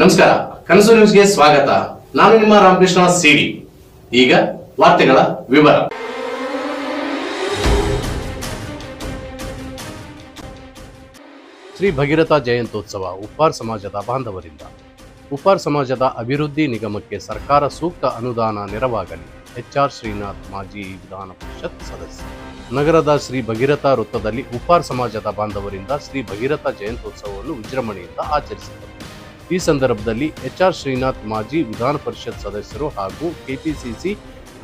ನಮಸ್ಕಾರ, ಕನಸು ನ್ಯೂಸ್ಗೆ ಸ್ವಾಗತ. ನಾನು ನಿಮ್ಮ ರಾಮಕೃಷ್ಣ ಸಿಡಿ. ಈಗ ವಾರ್ತೆಗಳ ವಿವರ. ಶ್ರೀ ಭಗೀರಥ ಜಯಂತ್ಯೋತ್ಸವ ಉಪ್ಪಾರ್ ಸಮಾಜದ ಬಾಂಧವರಿಂದ. ಉಪ್ಪಾರ್ ಸಮಾಜದ ಅಭಿವೃದ್ಧಿ ನಿಗಮಕ್ಕೆ ಸರ್ಕಾರ ಸೂಕ್ತ ಅನುದಾನ ನೆರವಾಗಲಿ. ಎಚ್ಆರ್ ಶ್ರೀನಾಥ್ ಮಾಜಿ ವಿಧಾನ ಪರಿಷತ್ ಸದಸ್ಯ. ನಗರದ ಶ್ರೀ ಭಗೀರಥ ವೃತ್ತದಲ್ಲಿ ಉಪ್ಪಾರ್ ಸಮಾಜದ ಬಾಂಧವರಿಂದ ಶ್ರೀ ಭಗೀರಥ ಜಯಂತ್ಯೋತ್ಸವವನ್ನು ವಿಜೃಂಭಣೆಯಿಂದ ಆಚರಿಸಿದರು. ಈ ಸಂದರ್ಭದಲ್ಲಿ ಎಚ್ಆರ್ ಶ್ರೀನಾಥ್ ಮಾಜಿ ವಿಧಾನ ಪರಿಷತ್ ಸದಸ್ಯರು ಹಾಗೂ ಕೆಪಿಸಿಸಿ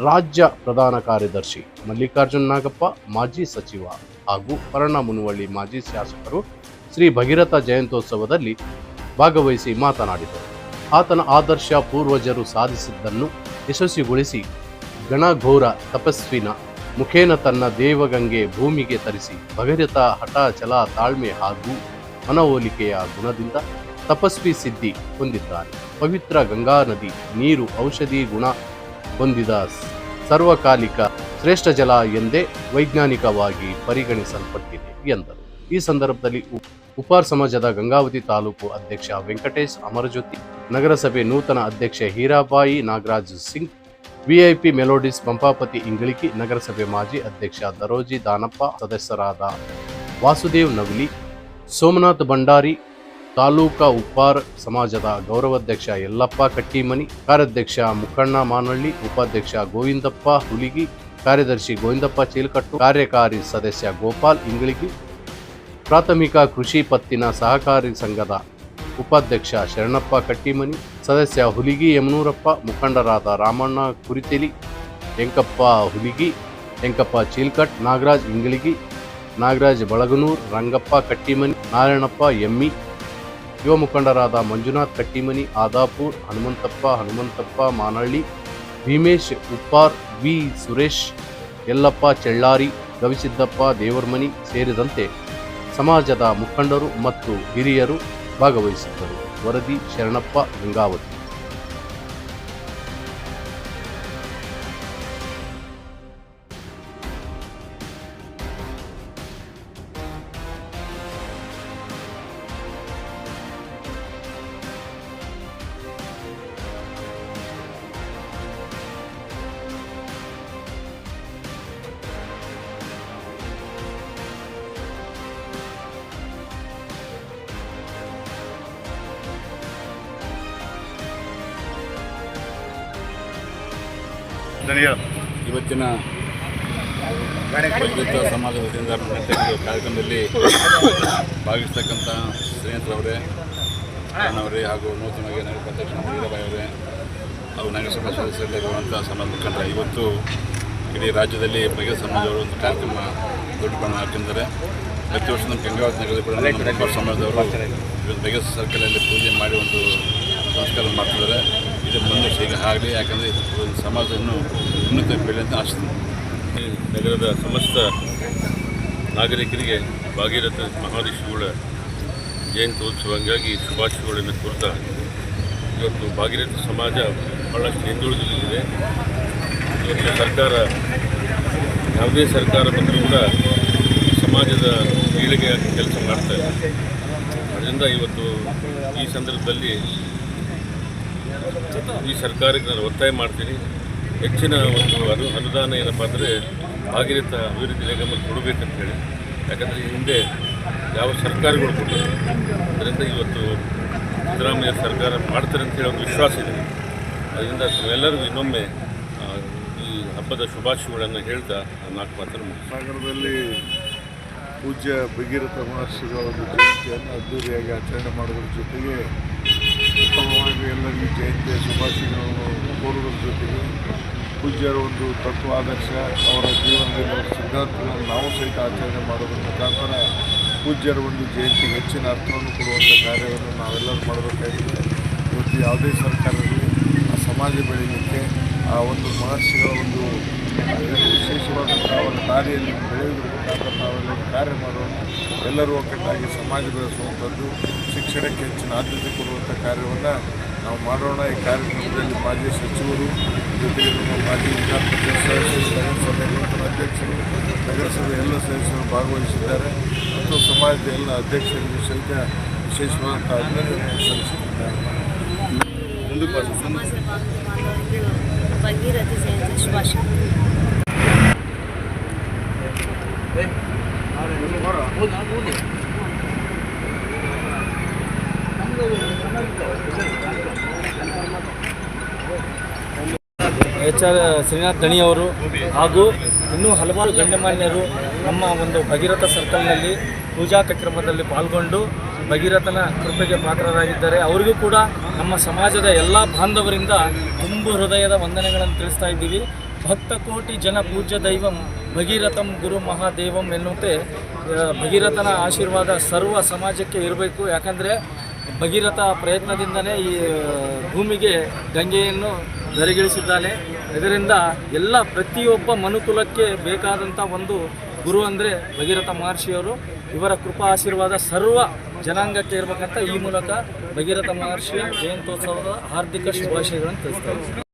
ರಾಜ್ಯ ಪ್ರಧಾನ ಕಾರ್ಯದರ್ಶಿ ಮಲ್ಲಿಕಾರ್ಜುನ್ ನಾಗಪ್ಪ, ಮಾಜಿ ಸಚಿವ ಹಾಗೂ ಪರಣ ಮುನವಳ್ಳಿ ಮಾಜಿ ಶಾಸಕರು ಶ್ರೀ ಭಗೀರಥ ಜಯಂತ್ಯೋತ್ಸವದಲ್ಲಿ ಭಾಗವಹಿಸಿ ಮಾತನಾಡಿದರು. ಆತನ ಆದರ್ಶ ಪೂರ್ವಜರು ಸಾಧಿಸಿದ್ದನ್ನು ಯಶಸ್ವಿಗೊಳಿಸಿ ಗಣಘೋರ ತಪಸ್ವಿನ ಮುಖೇನ ತನ್ನ ದೇವಗಂಗೆ ಭೂಮಿಗೆ ತರಿಸಿ ಭಗೀರಥ ಹಠ ಛಲ ತಾಳ್ಮೆ ಹಾಗೂ ಮನವೋಲಿಕೆಯ ಗುಣದಿಂದ ತಪಸ್ವಿ ಸಿದ್ಧಿ ಹೊಂದಿದ್ದಾನೆ ಪವಿತ್ರ ಗಂಗಾ ನದಿ ನೀರು ಔಷಧಿ ಗುಣ ಹೊಂದಿದ ಸರ್ವಕಾಲಿಕ ಶ್ರೇಷ್ಠ ಜಲ ಎಂದೇ ವೈಜ್ಞಾನಿಕವಾಗಿ ಪರಿಗಣಿಸಲ್ಪಟ್ಟಿದೆ ಎಂದರು. ಈ ಸಂದರ್ಭದಲ್ಲಿ ಉಪಾರ್ ಸಮಾಜದ ಗಂಗಾವತಿ ತಾಲೂಕು ಅಧ್ಯಕ್ಷ ವೆಂಕಟೇಶ್ ಅಮರಜ್ಯೋತಿ, ನಗರಸಭೆ ನೂತನ ಅಧ್ಯಕ್ಷೆ ಹೀರಾಬಾಯಿ ನಾಗರಾಜ್ ಸಿಂಗ್, ವಿಐಪಿ ಮೆಲೋಡಿಸ್ ಪಂಪಾಪತಿ ಇಂಗಳಿಕಿ ನಗರಸಭೆ ಮಾಜಿ ಅಧ್ಯಕ್ಷ ದರೋಜಿ ದಾನಪ್ಪ, ಸದಸ್ಯರಾದ ವಾಸುದೇವ್ ನವಲಿ, ಸೋಮನಾಥ್ ಭಂಡಾರಿ ತಾಲೂಕಾ ಉಪ್ಪಾರ್ ಸಮಾಜದ ಗೌರವಾಧ್ಯಕ್ಷ ಯಲ್ಲಪ್ಪ ಕಟ್ಟಿಮನಿ, ಕಾರ್ಯಾಧ್ಯಕ್ಷ ಮುಖಣ್ಣ ಮಾನಳ್ಳಿ, ಉಪಾಧ್ಯಕ್ಷ ಗೋವಿಂದಪ್ಪ ಹುಲಿಗಿ, ಕಾರ್ಯದರ್ಶಿ ಗೋವಿಂದಪ್ಪ ಚೀಲಕಟ್ಟು, ಕಾರ್ಯಕಾರಿ ಸದಸ್ಯ ಗೋಪಾಲ್ ಇಂಗಳಿಗಿ ಪ್ರಾಥಮಿಕ ಕೃಷಿ ಪತ್ತಿನ ಸಹಕಾರಿ ಸಂಘದ ಉಪಾಧ್ಯಕ್ಷ ಶರಣಪ್ಪ ಕಟ್ಟಿಮನಿ, ಸದಸ್ಯ ಹುಲಿಗಿ ಯಮನೂರಪ್ಪ, ಮುಖಂಡರಾದ ರಾಮಣ್ಣ ಕುರಿತೆಲಿ, ವೆಂಕಪ್ಪ ಹುಲಿಗಿ, ವೆಂಕಪ್ಪ ಚೀಲ್ಕಟ್, ನಾಗರಾಜ್ ಇಂಗಳಿಗಿ ನಾಗರಾಜ್ ಬಳಗನೂರ್, ರಂಗಪ್ಪ ಕಟ್ಟಿಮನಿ, ನಾರಾಯಣಪ್ಪ ಎಮ್ಮಿ ಯುವ ಮುಖಂಡರಾದ ಮಂಜುನಾಥ್ ಕಟ್ಟಿಮನಿ, ಆದಾಪುರ್, ಹನುಮಂತಪ್ಪ ಹನುಮಂತಪ್ಪ ಮಾನಳ್ಳಿ, ಭೀಮೇಶ್ ಉಪ್ಪಾರ್, ವಿ ಸುರೇಶ್, ಯಲ್ಲಪ್ಪ ಚೆಳ್ಳಾರಿ ಗವಿಸಿದ್ದಪ್ಪ ದೇವರಮನಿ ಸೇರಿದಂತೆ ಸಮಾಜದ ಮುಖಂಡರು ಮತ್ತು ಹಿರಿಯರು ಭಾಗವಹಿಸಿದ್ದರು. ವರದಿ ಶರಣಪ್ಪ ಗಂಗಾವತಿ. ಇವತ್ತಿನ ವೈದ್ಯುತ ಸಮಾಜದ ವತಿಯಿಂದ ಕಾರ್ಯಕ್ರಮದಲ್ಲಿ ಭಾಗವಹಿಸ್ತಕ್ಕಂಥ ಸ್ನೇಹಿತರವರೇ ಅವರೇ ಹಾಗೂ ನೂತನವಾಗಿ ನಗರ ಅಧ್ಯಕ್ಷ ವೀರಬಾಯಿ ಅವರೇ ಹಾಗೂ ನಗರಸಭಾ ಸದಸ್ಯರಿರುವಂಥ ಸಮಾಜ ಮುಖಂಡರ ಇವತ್ತು ಇಡೀ ರಾಜ್ಯದಲ್ಲಿ ಬಗೆಹ ಸಮಾಜವರು ಒಂದು ಕಾರ್ಯಕ್ರಮ ದೊಡ್ಡ ಪ್ರಮಾಣ ಹಾಕಿದ್ದಾರೆ. ಪ್ರತಿ ವರ್ಷ ನಮ್ಮ ಗಂಗಾವತಿ ನಗರದಲ್ಲಿ ಕೂಡ ಸಮಾಜದವರು ಇವತ್ತು ಬಗೆಹ ಸರ್ಕಲಲ್ಲಿ ಪೂಜೆ ಮಾಡಿ ಒಂದು ಸಂಸ್ಕಾರ ಮಾಡ್ತಿದ್ದಾರೆ. ಇದು ಮುಂದೆ ಶೀಘ್ರ ಆಗಲಿ, ಯಾಕಂದರೆ ಸಮಾಜವನ್ನು ಉನ್ನತ ಬೆಳೆ ಅಂತ ನಗರದ ಸಮಸ್ತ ನಾಗರಿಕರಿಗೆ ಭಾಗೀರಥ ಮಹರ್ಷಿಗಳ ಜಯಂತ್ಯೋತ್ಸವ, ಹಂಗಾಗಿ ಶುಭಾಶಯಗಳನ್ನು ಕೋರ್ತಾ ಇವತ್ತು ಭಾಗೀರಥ ಸಮಾಜ ಭಾಳಷ್ಟು ಹಿಂದುಳಿದಿದೆ. ಇವತ್ತು ಸರ್ಕಾರ, ಯಾವುದೇ ಸರ್ಕಾರ ಬಂದರೂ ಕೂಡ ಸಮಾಜದ ಏಳಿಗೆಯಾಗಿ ಕೆಲಸ ಮಾಡ್ತಾ ಇದೆ. ಅದರಿಂದ ಇವತ್ತು ಈ ಸಂದರ್ಭದಲ್ಲಿ ಈ ಸರ್ಕಾರಕ್ಕೆ ನಾನು ಒತ್ತಾಯ ಮಾಡ್ತೀನಿ. ಹೆಚ್ಚಿನ ಒಂದು ಅನು, ಅನುದಾನ ಏನಪ್ಪ ಅಂದರೆ ಭಾಗೀರಥ ಅಭಿವೃದ್ಧಿ ನಿಗಮಕ್ಕೆ ಕೊಡಬೇಕಂತ ಹೇಳಿ ಯಾಕಂದರೆ ಹಿಂದೆ ಯಾವ ಸರ್ಕಾರಗಳು ಕೊಟ್ಟಿಲ್ಲ. ಅದರಿಂದ ಇವತ್ತು ಸಿದ್ದರಾಮಯ್ಯ ಸರ್ಕಾರ ಮಾಡ್ತಾರೆ ಅಂತ ಹೇಳಿ ಒಂದು ವಿಶ್ವಾಸ ಇದೆ. ಅದರಿಂದ ಎಲ್ಲರಿಗೂ ಇನ್ನೊಮ್ಮೆ ಈ ಹಬ್ಬದ ಶುಭಾಶಯಗಳನ್ನು ಹೇಳ್ತಾ ನಾಲ್ಕು ಮಾತ್ರ ಸಾಗರದಲ್ಲಿ ಪೂಜ್ಯ ಭಗೀರಥ ಮಹರ್ಷಿಗಳ ಒಂದು ಜಯಂತಿಯನ್ನು ಅದ್ದೂರಿಯಾಗಿ ಆಚರಣೆ ಮಾಡೋದ್ರ ಜೊತೆಗೆ ಉತ್ತಮವಾಗಿ ಎಲ್ಲರಿಗೂ ಜಯಂತಿಯ ಶುಭಾಶಯಗಳನ್ನು ಕೋರುವುದರ ಜೊತೆಗೆ. ಪೂಜ್ಯರ ಒಂದು ತತ್ವ ಆದರ್ಶ, ಅವರ ಜೀವನದಲ್ಲಿ ಅವರ ಸಿದ್ಧಾಂತಗಳನ್ನು ನಾವು ಸಹಿತ ಆಚರಣೆ ಮಾಡೋದ್ರ ಮುಖಾಂತರ ಪೂಜ್ಯರ ಒಂದು ಜಯಂತಿಗೆ ಹೆಚ್ಚಿನ ಅರ್ಥವನ್ನು ಕೊಡುವಂಥ ಕಾರ್ಯವನ್ನು ನಾವೆಲ್ಲರೂ ಮಾಡಬೇಕಾಗಿದೆ. ಇವತ್ತು ಯಾವುದೇ ಸರ್ಕಾರದಲ್ಲಿ ಆ ಸಮಾಜ ಬೆಳೀಲಿಕ್ಕೆ ಆ ಒಂದು ಮಹರ್ಷಿಗಳ ಒಂದು ವಿಶೇಷವಾದಂಥ ಅವರ ದಾರಿಯಲ್ಲಿ ಬೆಳೆಯುವುದರ ಮುಖಾಂತರ ನಾವೆಲ್ಲರೂ ಕಾರ್ಯ ಮಾಡೋಣ ಎಲ್ಲರೂ ಒಗ್ಗಟ್ಟಾಗಿ ಸಮಾಜ ಬೆಳೆಸುವಂಥದ್ದು, ಶಿಕ್ಷಣಕ್ಕೆ ಹೆಚ್ಚಿನ ಆದ್ಯತೆ ಕೊಡುವಂಥ ಕಾರ್ಯವನ್ನು ನಾವು ಮಾಡೋಣ. ಈ ಕಾರ್ಯಕ್ರಮದಲ್ಲಿ ಮಾಜಿ ಸಚಿವರು ಜೊತೆಗೆ ನಮ್ಮ ಮಾಜಿ ವಿಧಾನ ಪರಿಷತ್ ಸದಸ್ಯರು ನಗರಸಭೆ ನೂತನ ಅಧ್ಯಕ್ಷರು ನಗರಸಭೆ ಎಲ್ಲ ಸದಸ್ಯರು ಭಾಗವಹಿಸಿದ್ದಾರೆ. ಮತ್ತು ಸಮಾಜದ ಎಲ್ಲ ಅಧ್ಯಕ್ಷರಿಗೆ ಸಹಿತ ವಿಶೇಷವಾದಂಥ ಅಭಿನಂದನೆಯನ್ನು ಸಲ್ಲಿಸುತ್ತಿದ್ದಾರೆ. ಭಗೀರಥಿ ಜಯಂತಿ ಶುಭಾಶಯ. ಎಚ್ ಶ್ರೀನಾಥ್ ದಣಿಯವರು ಹಾಗೂ ಇನ್ನೂ ಹಲವಾರು ಗಣ್ಯಮಾನ್ಯರು ನಮ್ಮ ಒಂದು ಭಗೀರಥ ಸರ್ಕಲ್ನಲ್ಲಿ ಪೂಜಾ ಕಾರ್ಯಕ್ರಮದಲ್ಲಿ ಪಾಲ್ಗೊಂಡು ಭಗೀರಥನ ಕೃಪೆಗೆ ಪಾತ್ರರಾಗಿದ್ದಾರೆ. ಅವರಿಗೂ ಕೂಡ ನಮ್ಮ ಸಮಾಜದ ಎಲ್ಲ ಬಾಂಧವರಿಂದ ತುಂಬು ಹೃದಯದ ವಂದನೆಗಳನ್ನು ತಿಳಿಸ್ತಾ ಇದ್ದೀವಿ. ಭಕ್ತ ಕೋಟಿ ಜನ ಪೂಜ್ಯ ದೈವಂ ಭಗೀರಥಂ ಗುರು ಮಹಾದೇವಂ ಎನ್ನುವಂತೆ ಭಗೀರಥನ ಆಶೀರ್ವಾದ ಸರ್ವ ಸಮಾಜಕ್ಕೆ ಇರಬೇಕು. ಯಾಕಂದರೆ ಭಗೀರಥ ಪ್ರಯತ್ನದಿಂದಲೇ ಈ ಭೂಮಿಗೆ ಗಂಗೆಯನ್ನು ಧರೆಗಿಳಿಸಿದ್ದಾನೆ. ಇದರಿಂದ ಎಲ್ಲ ಪ್ರತಿಯೊಬ್ಬ ಮನುಕುಲಕ್ಕೆ ಬೇಕಾದಂಥ ಒಂದು ಗುರು ಅಂದರೆ ಭಗೀರಥ ಮಹರ್ಷಿಯವರು. ಇವರ ಕೃಪಾ ಆಶೀರ್ವಾದ ಸರ್ವ ಜನಾಂಗಕ್ಕೆ ಇರಬೇಕಂತ ಈ ಮೂಲಕ ಭಗೀರಥ ಮಹರ್ಷಿಯ ಜಯಂತೋತ್ಸವದ ಹಾರ್ದಿಕ ಶುಭಾಶಯಗಳನ್ನು ತಿಳಿಸ್ತಾ